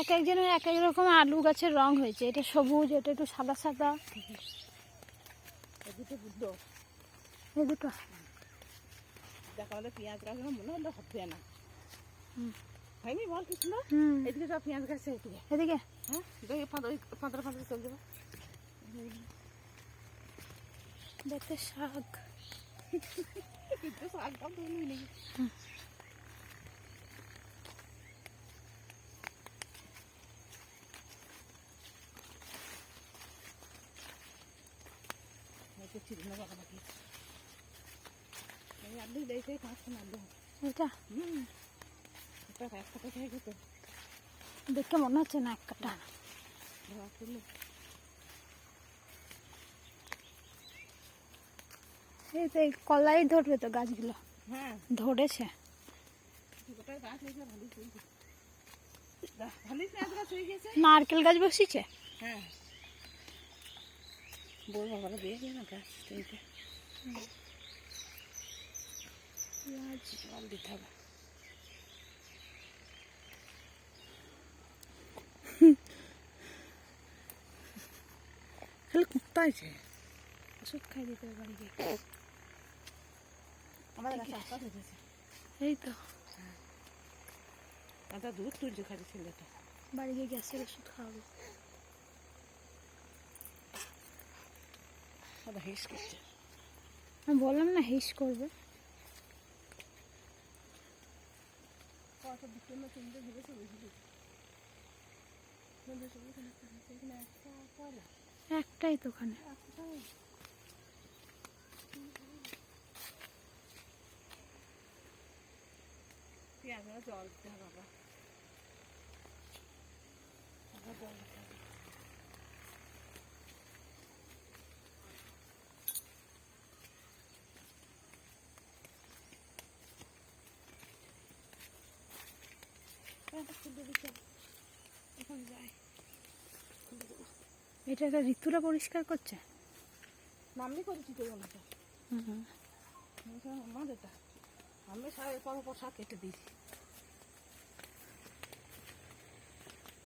এক একজনের এক এক রকম আলু গাছের রং হয়েছে। এটা সবুজ এটা একটু সাদা সাদা। এই দুটো। দেখা হলে পেঁয়াজ গাছ মনে হলো হবে না। হয়নি বল কি সুন্দর এদিকে সব পেঁয়াজ গাছ এদিকে। এদিকে। হ্যাঁ দেখি পাঁদর পাঁদর পাঁদর চল যাব। দেখতে শাক। কিন্তু শাকটা তো বাবা নাকি আমি দেখে পাঁচশো আলু। এটা? হুম। এটা একটা কোথায় গেছে। দেখে মনে হচ্ছে না এক কাটা। ধরা করল। এই তো কলাই ধরবে তো গাছগুলো। হ্যাঁ। ধরেছে। নারকেল গাছ বসিছে? হ্যাঁ। বড় বাবারা গেল না গাছ পেঁয়াজ জল দিতে হবে। খালি কুত্তা আছে। ওষুধ খাই দিতে হবে বাড়ি গিয়ে। আমাদের কাছে আশা হয়েছে এই তো। আদা দুধ তুলছে খালি ছেলেটা। বাড়ি গিয়ে গ্যাসের ওষুধ খাওয়াবো। আদা হেস করছে। আমি বললাম না হিস করবে। একটাই তো ওখানে। জল দিতে হবে বাবা আবার জল দিতে হবে পেঁয়াজটা খুলে দিতে হবে। এখন যাই খুলে দেবো এটা একটা ঋতুরা পরিষ্কার করছে? মাম্মি করেছি তো ওনাটা হুম আমাদেরটা আমি সারা পর পর শাক কেটে দিয়েছি।